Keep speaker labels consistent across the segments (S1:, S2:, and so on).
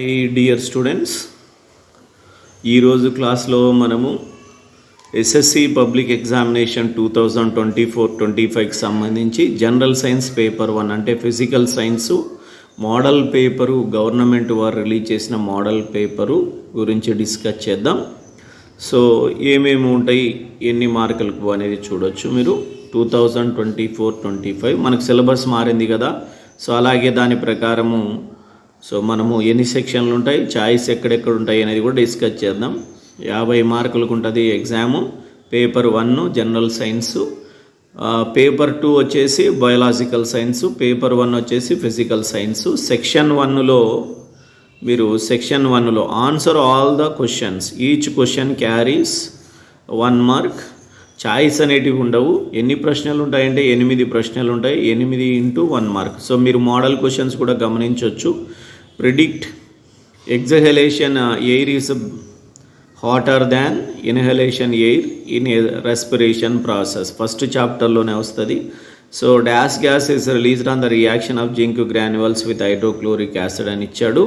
S1: High dear students ఈరోజు క్లాస్లో మనము SSC public examination two thousand twenty four twenty ఫైవ్కి సంబంధించి జనరల్ సైన్స్ పేపర్ వన్ అంటే physical science model paper government వారు రిలీజ్ చేసిన మోడల్ పేపరు గురించి డిస్కస్ చేద్దాం. సో ఏమేమి ఉంటాయి ఎన్ని మార్కులకు అనేది చూడొచ్చు మీరు. Two thousand twenty four twenty five మనకు సిలబస్ మారింది కదా. సో అలాగే దాని ప్రకారము సో మనము ఎన్ని సెక్షన్లు ఉంటాయి చాయిస్ ఎక్కడెక్కడ ఉంటాయి అనేది కూడా డిస్కస్ చేద్దాం. యాభై మార్కులకు ఉంటుంది exam paper one general science. Paper two వచ్చేసి బయోలాజికల్ సైన్సు పేపర్ వన్ వచ్చేసి ఫిజికల్ సైన్సు. సెక్షన్ వన్లో మీరు సెక్షన్ వన్లో answer all the questions. Each question carries one mark. Choice అనేటివి ఉండవు. ఎన్ని ప్రశ్నలు ఉంటాయంటే ఎనిమిది ప్రశ్నలు ఉంటాయి. ఎనిమిది ఇంటూ వన్ మార్క్. సో మీరు మోడల్ క్వశ్చన్స్ కూడా గమనించవచ్చు predict exhalation air is hotter than inhalation air in respiration process first చాప్టర్లోనే వస్తుంది. So dash gas is released on the reaction of zinc granules with hydrochloric acid అని ఇచ్చాడు.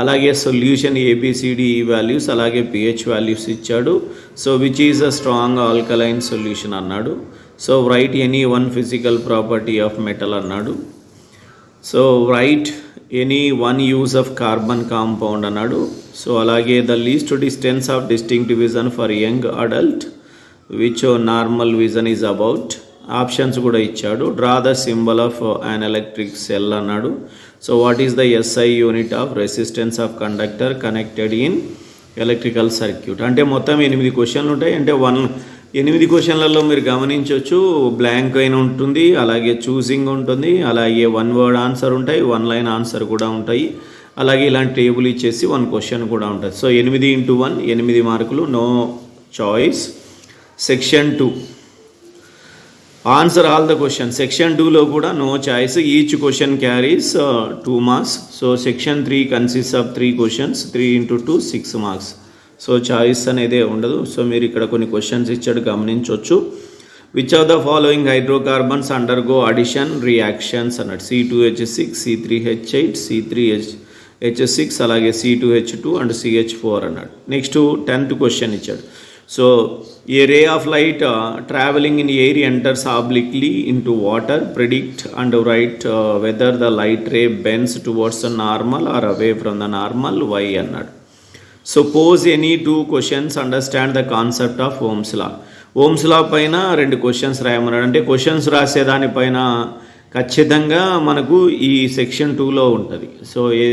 S1: అలాగే solution A B C D values అలాగే pH values ఇచ్చాడు. So which is a strong alkaline solution అన్నాడు. So write any one physical property of metal అన్నాడు. So write any one use of carbon compound అన్నాడు. So అలాగే the least distance of distinct vision for young adult which normal vision is about options కూడా ఇచ్చాడు. Draw the symbol of an electric cell అన్నాడు. So what is the SI unit of resistance of conductor connected in electrical circuit? అంటే మొత్తం ఎనిమిది క్వశ్చన్లు ఉంటాయి. అంటే one ఎనిమిది క్వశ్చన్లలో మీరు గమనించవచ్చు. బ్లాంక్ అయిన ఉంటుంది అలాగే చూసింగ్ ఉంటుంది అలాగే వన్ వర్డ్ ఆన్సర్ ఉంటాయి వన్ లైన్ ఆన్సర్ కూడా ఉంటాయి. అలాగే ఇలాంటి టేబుల్ ఇచ్చేసి వన్ క్వశ్చన్ కూడా ఉంటుంది. సో ఎనిమిది ఇంటూ వన్ ఎనిమిది మార్కులు no choice. Section two. Answer all the question. Section టూలో కూడా no choice each question carries uh, two marks so section three consist of three questions three into two six marks so choice అనేది ఉండదు. So మీరు ఇక్కడ కొన్ని questions ఇచ్చాడు గమనించవచ్చు which of the following hydrocarbons undergo addition reactions అన్నట్టు C two H six C three H eight C three H H six అలాగే C two H two and CH four అన్నాడు. నెక్స్ట్ టెన్త్ క్వశ్చన్ ఇచ్చాడు. So a ray of light traveling in air enters obliquely into water predict and write whether the light ray bends towards the normal or away from the normal why అన్నాడు. So pose any two questions understand the concept of Ohm's law Ohm's law పైన రెండు questions రాయమన్నాడు. అంటే questions రాసేదానిపైన ఖచ్చితంగా మనకు ఈ section టూలో ఉంటుంది. So ఏ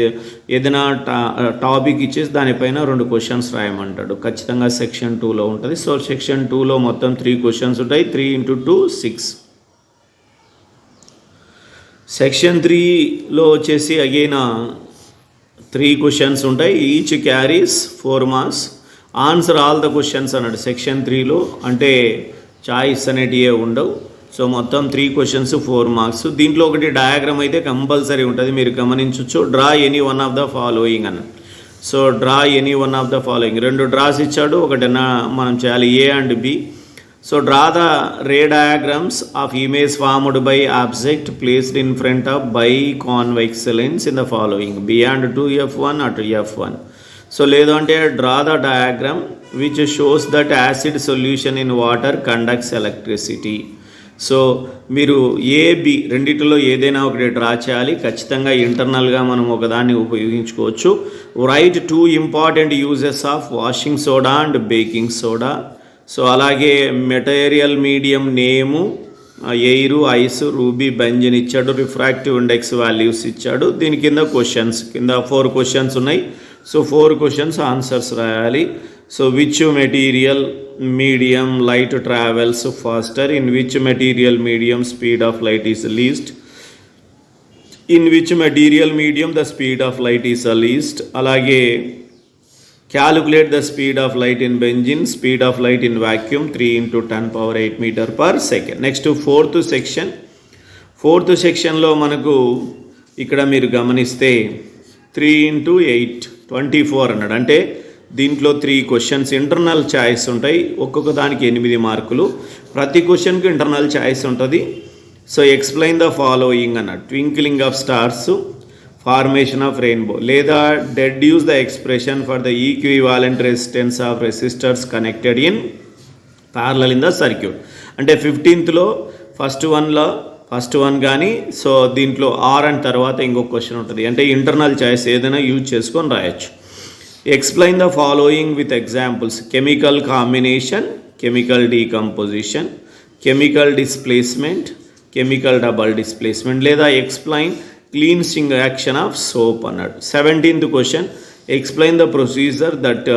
S1: ఏదైనా టా టాపిక్ ఇచ్చేసి దానిపైన రెండు క్వశ్చన్స్ రాయమంటాడు. ఖచ్చితంగా సెక్షన్ టూలో ఉంటుంది. సో సెక్షన్ టూలో మొత్తం త్రీ క్వశ్చన్స్ ఉంటాయి. Three into two six section త్రీలో వచ్చేసి అగైన్ త్రీ క్వశ్చన్స్ ఉంటాయి. Each carries four marks answer all the questions అన్నాడు. సెక్షన్ త్రీలో అంటే చాయిస్ అనేటివే ఉండవు. సో మొత్తం త్రీ క్వశ్చన్స్ ఫోర్ మార్క్స్ దీంట్లో ఒకటి డయాగ్రామ్ అయితే కంపల్సరీ ఉంటుంది. మీరు గమనించవచ్చు draw any one of the following అన్న so draw any one of the following రెండు డ్రాస్ ఇచ్చాడు. ఒకటి మనం చేయాలి. A and B so draw the ray diagrams of image formed by object placed in front of by convex lens in the following beyond two F one అటు F one so లేదు అంటే draw the diagram which shows that acid solution in water conducts electricity so మీరు A B రెండిటిలో ఏదైనా ఒకటి draw చేయాలి. ఖచ్చితంగా ఇంటర్నల్గా మనం ఒకదాన్ని ఉపయోగించుకోవచ్చు. Right two important uses of washing soda and baking soda so అలాగే material medium name air ice ruby benzene ఇచ్చాడు రిఫ్రాక్టివ్ ఇండెక్స్ వాల్యూస్ ఇచ్చాడు. దీని కింద క్వశ్చన్స్ కింద ఫోర్ క్వశ్చన్స్ ఉన్నాయి. సో ఫోర్ క్వశ్చన్స్ ఆన్సర్స్ రాయాలి. So which material medium light travels faster in which material medium speed of light is least in which material medium the speed of light is a least అలాగే calculate the speed of light in benzene speed of light in vacuum three into ten power eight metre per second next fourth section fourth సెక్షన్లో మనకు ఇక్కడ మీరు గమనిస్తే three into eight twenty four అన్నాడు. అంటే దీంట్లో three questions internal choice ఉంటాయి. ఒక్కొక్క దానికి ఎనిమిది మార్కులు. ప్రతి క్వశ్చన్కి ఇంటర్నల్ ఛాయిస్ ఉంటుంది. సో ఎక్స్ప్లెయిన్ ద ఫాలోయింగ్ అన్న twinkling of stars formation of rainbow లేదా deduce the expression for the equivalent resistance of resistors connected in parallel in the circuit అంటే ఫిఫ్టీన్త్లో ఫస్ట్ వన్లో ఫస్ట్ వన్ కానీ సో దీంట్లో or and తర్వాత ఇంకొక question ఉంటుంది. అంటే ఇంటర్నల్ చాయిస్ ఏదైనా యూజ్ చేసుకొని రాయొచ్చు. Explain the following with examples chemical combination chemical decomposition chemical displacement chemical double displacement లేదా explain cleansing action of soap అన్నాడు seventeenth question explain the procedure that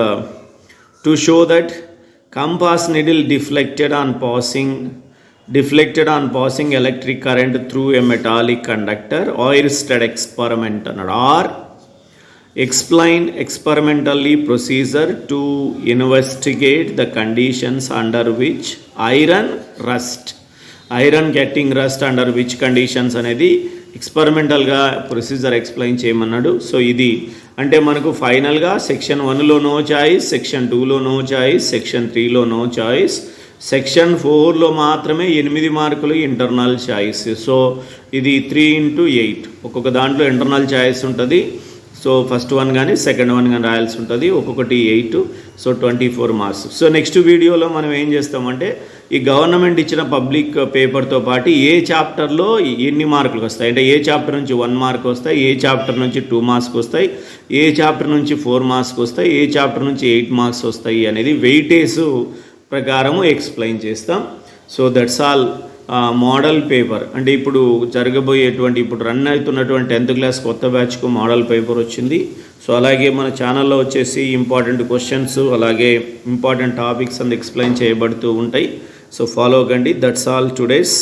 S1: to show that compass needle deflected on passing deflected on passing electric current through a metallic conductor oil Oersted experiment అన్నాడు or explain experimentally procedure to investigate the conditions under which iron rust iron getting rust under which conditions అనేది ఎక్స్పెరిమెంటల్గా procedure explain చేయమన్నాడు. So ఇది అంటే మనకు ఫైనల్గా section వన్లో no choice section టూలో నో చాయిస్ సెక్షన్ త్రీలో నో చాయిస్ సెక్షన్ ఫోర్లో మాత్రమే ఎనిమిది మార్కులు ఇంటర్నల్ చాయిస్ సో ఇది త్రీ ఇంటూ ఎయిట్ ఒక్కొక్క దాంట్లో ఇంటర్నల్ చాయిస్ ఉంటుంది. సో ఫస్ట్ వన్ కానీ సెకండ్ వన్ కానీ రాయాల్సి ఉంటుంది. ఒక్కొక్కటి eight so twenty four marks. So next వీడియోలో మనం ఏం చేస్తామంటే ఈ గవర్నమెంట్ ఇచ్చిన పబ్లిక్ పేపర్తో పాటు ఏ చాప్టర్లో ఎన్ని మార్కులు వస్తాయి? అంటే ఏ చాప్టర్ నుంచి వన్ మార్క్ వస్తాయి? ఏ చాప్టర్ నుంచి టూ మార్క్స్ వస్తాయి? ఏ చాప్టర్ నుంచి ఫోర్ మార్క్స్ వస్తాయి? ఏ చాప్టర్ నుంచి ఎయిట్ మార్క్స్ వస్తాయి అనేది వెయిటేజ్ ప్రకారము ఎక్స్ప్లెయిన్ చేస్తాం. So that's all model paper అంటే ఇప్పుడు జరగబోయేటువంటి ఇప్పుడు రన్ అవుతున్నటువంటి టెన్త్ క్లాస్ కొత్త బ్యాచ్కు మోడల్ పేపర్ వచ్చింది. సో అలాగే మన ఛానల్లో వచ్చేసి ఇంపార్టెంట్ క్వశ్చన్స్ అలాగే ఇంపార్టెంట్ టాపిక్స్ అండ్ ఎక్స్ప్లెయిన్ చేయబడుతూ ఉంటాయి. సో ఫాలో కండి. That's all today's